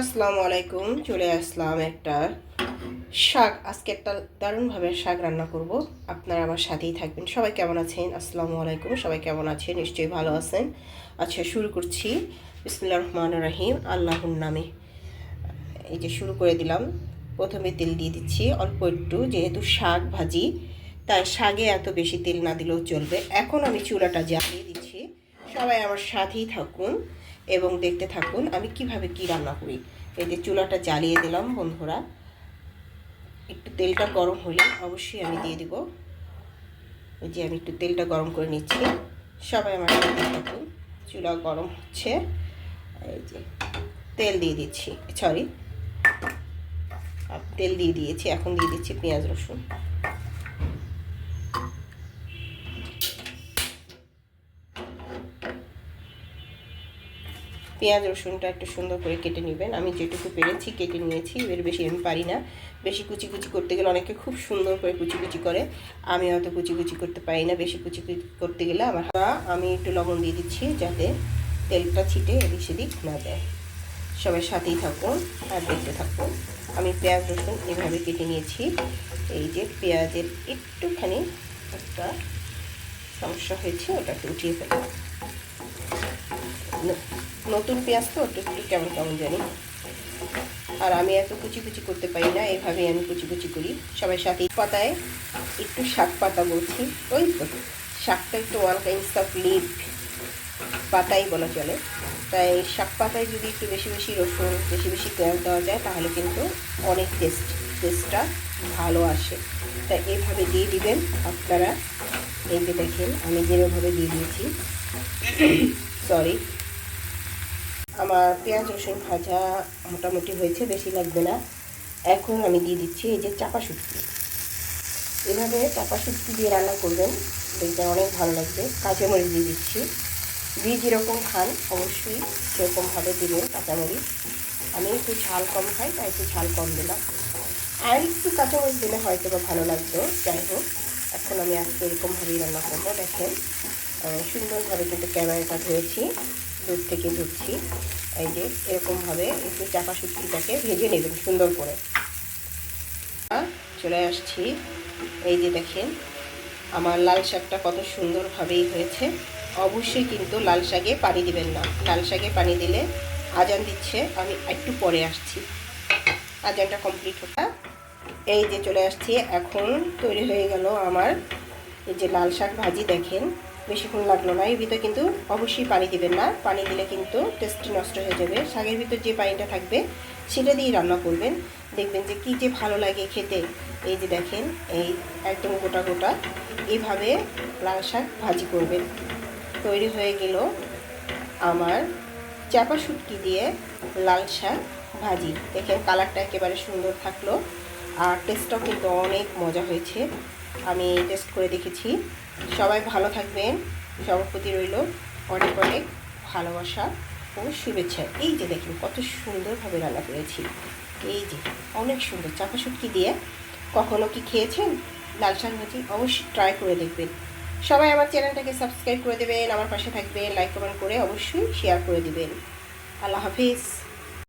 আসসালামু আলাইকুম চলে আসলাম একটা শাক, আজকে একটা দারুণভাবে শাক রান্না করব। আপনারা আমার সাথেই থাকবেন। সবাই কেমন আছেন? আসসালামু আলাইকুম সবাই কেমন আছেন? নিশ্চয়ই ভালো আছেন। আচ্ছা শুরু করছি। বিসমুল্লাহ রহমান রাহিম, আল্লাহর নামে। এই যে শুরু করে দিলাম। প্রথমে তেল দিয়ে দিচ্ছি। অল্প একটু, যেহেতু শাক ভাজি, তাই শাকে এত বেশি তেল না দিলেও চলবে। এখন আমি চুলাটা জ্বালিয়ে দিচ্ছি। সবাই আমার সাথেই থাকুন। এবং দেখতে থাকুন আমি কীভাবে কি রান্না করি। এই যে চুলাটা জ্বালিয়ে দিলাম বন্ধুরা। একটু তেলটা গরম হলে অবশ্যই আমি দিয়ে দিব। এই যে আমি একটু তেলটা গরম করে নিচ্ছি। সবাই আমার সাথে থাকুন। চুলা গরম হচ্ছে। এই যে তেল দিয়ে দিচ্ছি। সরি তেল দিয়ে দিয়েছি। এখন দিয়ে দিচ্ছি পেঁয়াজ রসুন। পেঁয়াজ রসুনটা একটু সুন্দর করে কেটে নেবেন। আমি যেটুকু পেরেছি কেটে নিয়েছি, এর বেশি আমি পারি না। বেশি কুচি কুচি করতে গেলে অনেকে খুব সুন্দর করে কুচি কুচি করে। আমি হয়তো কুচি কুচি করতে পারি না, বেশি কুচি কুচি করতে গেলে আমার আমি একটু লবণ দিয়ে দিচ্ছি যাতে তেলটা ছিটে এদিক সেদিক না যায়। সবাই সাথেই থাকুন আর দেখতে থাকুন। আমি পেঁয়াজ রসুন এভাবে কেটে নিয়েছি। এই যে পেঁয়াজের একটুখানি একটা সমস্যা হয়েছে, ওটাকে উঠিয়ে ফেলব নতুন পেঁয়াজ তো একটু একটু কেমন কেমন জানি। আর আমি এত কুচি কুচি করতে পারি না, এভাবেই আমি কুচি কুচি করি। সবাই সাথে পাতায় একটু শাক পাতা বলছি। ওই তো, শাকটা একটু ওয়ান কাইন্ডস অফ লিভ পাতাই বলা চলে। তাই শাক পাতায় যদি একটু বেশি বেশি রসুন, বেশি বেশি পেঁয়াজ দেওয়া যায়, তাহলে কিন্তু অনেক টেস্ট টেস্টটা ভালো আসে। তাই এইভাবে দিয়ে দিবেন আপনারা। এই যে দেখেন, আমি যেভাবে দিয়ে দিয়েছি। সরি আমার পেঁয়াজ, রসুন ভাজা মোটামুটি হয়েছে, বেশি লাগবে না। এখন আমি দিয়ে দিচ্ছি এই যে চাপা শুটকি। এভাবে চাপা শুটকি দিয়ে রান্না করবেন, দেখবেন অনেক ভালো লাগবে। কাঁচামরিচ দিয়ে দিচ্ছি। দিয়ে যেরকম খান, অবশ্যই সেরকমভাবে দিবেন কাঁচামরিচ। আমি একটু ঝাল কম খাই, তাই একটু ঝাল কম দিলাম। আর একটু কাঁচামরিচ দিলে হয়তো বা ভালো লাগতো, যাই হোক। এখন আমি আজকে এরকমভাবেই রান্না করব। দেখেন সুন্দরভাবে কিন্তু ক্যামেরাটা ধরেছি। দূর থেকে ধুচ্ছি। এই যে এরকমভাবে একটু চাপা শুটকিটাকে ভেজে নেবেন সুন্দর করে। চলে আসছি। এই যে দেখেন, আমার লাল শাকটা কত সুন্দরভাবেই হয়েছে। অবশ্যই কিন্তু লাল শাকে পানি দিবেন না। লাল শাকে পানি দিলে আজান দিচ্ছে। আমি একটু পরে আসছি। আজানটা কমপ্লিট হতা এই যে চলে আসছি। এখন তৈরি হয়ে গেল আমার এই যে লাল শাক ভাজি, দেখেন। বেশিক্ষণ লাগল না এর ভিতরে কিন্তু অবশ্যই পানি দিবেন না। পানি দিলে কিন্তু টেস্ট নষ্ট হয়ে যাবে। শাকের ভিতর যে পানিটা থাকবে, সেটা দিয়ে রান্না করবেন। দেখবেন যে কী যে ভালো লাগে খেতে। এই যে দেখেন, এই একদম গোটা গোটা, এভাবে লাল শাক ভাজি করবেন। তৈরি হয়ে গেল আমার চাপা শুটকি দিয়ে লাল শাক ভাজি। দেখেন কালারটা একেবারে সুন্দর থাকল। আর টেস্টটাও কিন্তু অনেক মজা হয়েছে। আমি টেস্ট করে দেখেছি। সবাই ভালো থাকবেন। সবার প্রতি রইল। অনেক অনেক ভালোবাসা ও শুভেচ্ছা। এই যে দেখুন, কত সুন্দরভাবে রান্না করেছি। এই যে, অনেক সুন্দর। চাপা শুটকি দিয়ে কখনো কি খেয়েছেন? লাল শাক ভাজি অবশ্যই ট্রাই করে দেখবেন। সবাই আমার চ্যানেলটাকে সাবস্ক্রাইব করে দেবেন, আমার পাশে থাকবেন লাইক কমেন্ট করে অবশ্যই শেয়ার করে দেবেন। আল্লাহ হাফিজ।